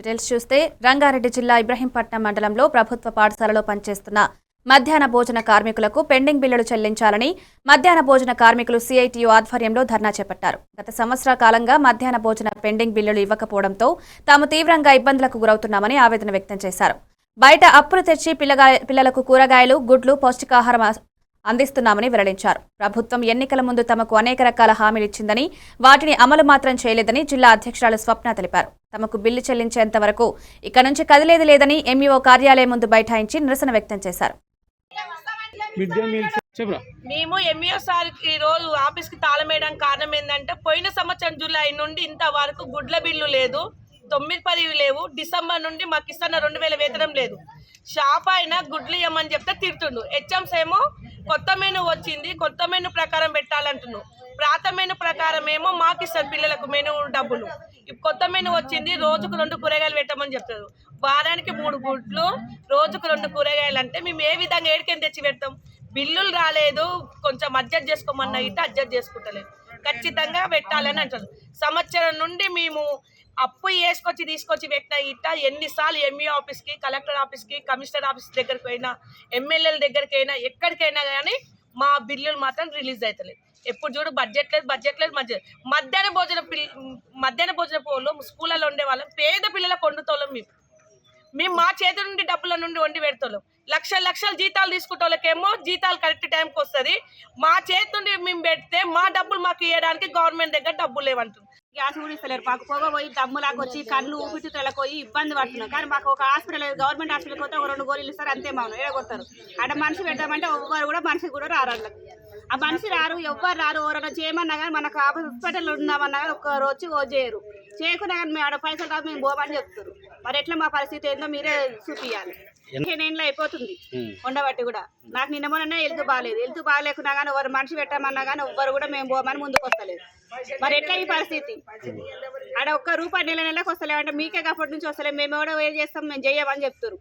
Details చూస్తే రంగారెడ్డి జిల్లా ఇబ్రహీంపట్నం మండలంలో ప్రభుత్వ పాఠశాలలో పనిచేస్తున్న మధ్యాహ్న భోజన కార్మికులకు పెండింగ్ బిల్లులు చెల్లించాలని మధ్యాహ్న భోజన కార్మికులు సిఐటియు ఆధ్వర్యంలో ధర్నా చేపట్టారు. గత సంవత్సర కాలంగా మధ్యాహ్న భోజన పెండింగ్ బిల్లులు ఇవ్వకపోవడంతో తాము తీవ్రంగా ఇబ్బందులకు గురవుతున్నామని ఆవేదన వ్యక్తం చేశారు. బయట అప్పులు తెచ్చి పిల్లగా పిల్లలకు కూరగాయలు గుడ్లు పౌష్టికాహారం అందిస్తున్నామని వెల్లడించారు. ప్రభుత్వం ఎన్నికల ముందు తమకు అనేక రకాల హామీలు ఇచ్చిందని వాటిని అమలు మాత్రం చేయలేదని జిల్లా అధ్యక్షురాలు స్వప్న తెలిపారు. తమకు బిల్లు చెల్లించేంత వరకు ఇక నుంచి కదిలేది లేదని ఎంఈఓ కార్యాలయం ముందు బైఠాయించి నిరసన వ్యక్తం చేశారు. మేము ఎంఈఓ సార్ ఈ రోజు ఆఫీస్కి తాళం వేయడం కారణం ఏంటంటే పోయిన సంవత్సరం జూలై నుండి ఇంతవరకు గుడ్ల బిల్లు లేదు. తొమ్మిది పది లేవు. డిసెంబర్ నుండి మాకు ఇస్తున్న రెండు వేల వేతనం లేదు. షాప్ అయినా గుడ్లు ఇవ్వమని చెప్తే తిడుతుండు. హెచ్ఎంస్ ఏమో కొత్త మెను వచ్చింది కొత్త మెను ప్రకారం పెట్టాలంటున్నాడు ప్రాత మెనూ ప్రకారం ఏమో మాకు ఇస్తారు పిల్లలకు మెను డబ్బులు. కొత్త మెను వచ్చింది రోజుకు రెండు కూరగాయలు పెట్టమని చెప్తారు. వారానికి మూడు గుడ్లు రోజుకు రెండు కూరగాయలు అంటే మేము ఏ విధంగా ఏడికని తెచ్చి పెడతాం? బిల్లులు రాలేదు కొంచెం అడ్జస్ట్ చేసుకోమన్నా ఇట్లా అడ్జస్ట్ చేసుకుంటలేదు. ఖచ్చితంగా పెట్టాలని అంటారు. సంవత్సరం నుండి మేము అప్పు వేసుకొచ్చి తీసుకొచ్చి పెట్టిన ఇట్ట ఎన్నిసార్లు ఎంఈ ఆఫీస్కి కలెక్టర్ ఆఫీస్కి కమిషనర్ ఆఫీస్ దగ్గరికి పోయినా ఎమ్మెల్యేల దగ్గరికి అయినా ఎక్కడికైనా కానీ మా బిల్లులు మాత్రం రిలీజ్ అవుతలేదు ఎప్పుడు చూడు బడ్జెట్ లేదు బడ్జెట్ లేదు మధ్య మధ్యాహ్న భోజన పిల్ల మధ్యాహ్న భోజన పోలు స్కూళ్ళలో ఉండే వాళ్ళం పేద పిల్లలకు వండుతోళ్ళం మేము. మేము మా చేతి నుండి డబ్బుల నుండి వండి పెడతాం లక్షల లక్షల జీతాలు తీసుకుంటోళ్ళకేమో జీతాలు కరెక్ట్ టైంకి వస్తుంది మా చేతి నుండి మేము పెడితే మా డబ్బులు మాకు ఇవ్వడానికి గవర్నమెంట్ దగ్గర డబ్బులు లేవంటుంది గ్యాస్ కూడా ఇస్తలేరు. మాకు పొగ పోయి దమ్ములాగా వచ్చి కళ్ళు ఊపిరితిత్తులకు పోయి ఇబ్బంది పడుతున్నాం. కానీ మాకు ఒక హాస్పిటల్ గవర్నమెంట్ హాస్పిటల్కి పోతే ఒక రెండు గోళీలు ఇస్తారు. అంతే మనం ఏడగొడతారు. అక్కడ మనిషి పెడదామంటే ఎవ్వరు కూడా మనిషి కూడా రారు. ఆ మనిషి రారు ఎవ్వరు రారు ఎవరైనా చేయమన్నా కానీ మనకు హాస్పిటల్ ఉన్నామన్నా కానీ ఒక్కరు వచ్చి ఓ చేయరు. చేయకుండా కానీ మేము ఆడ పైసలు కాదు మేము పోమని చెప్తారు. మరి ఎట్లా మా పరిస్థితి ఏందో మీరే చూపించాలి నేనేళ్ళు అయిపోతుంది ఉండబట్టి కూడా. నాకు నిన్న మొన్న హెల్త్ బాగాలేదు హెల్త్ బాగాలేకున్నా కానీ ఎవరు మనిషి పెట్టామన్నా కానీ ఎవ్వరు కూడా మేము పోమని ముందుకు వస్తలేదు మరి ఎట్లా ఈ పరిస్థితి? ఆడ ఒక్క రూపాయి నెల నెలకు వస్తలేమంటే మీకే అప్పటి నుంచి వస్తలేదు. మేము కూడా ఏం చేస్తాం మేము చెయ్యమని చెప్తారు